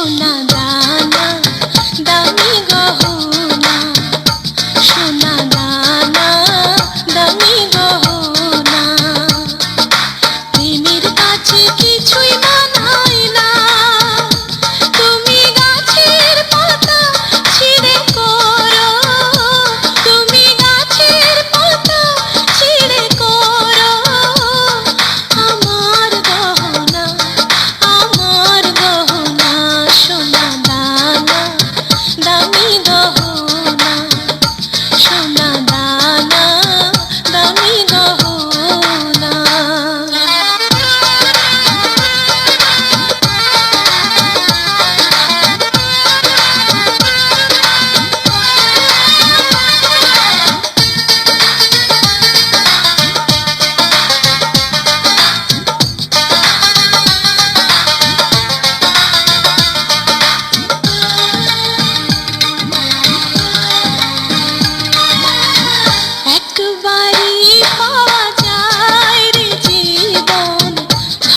সোনা দানা দামি গহনা लो goodbye.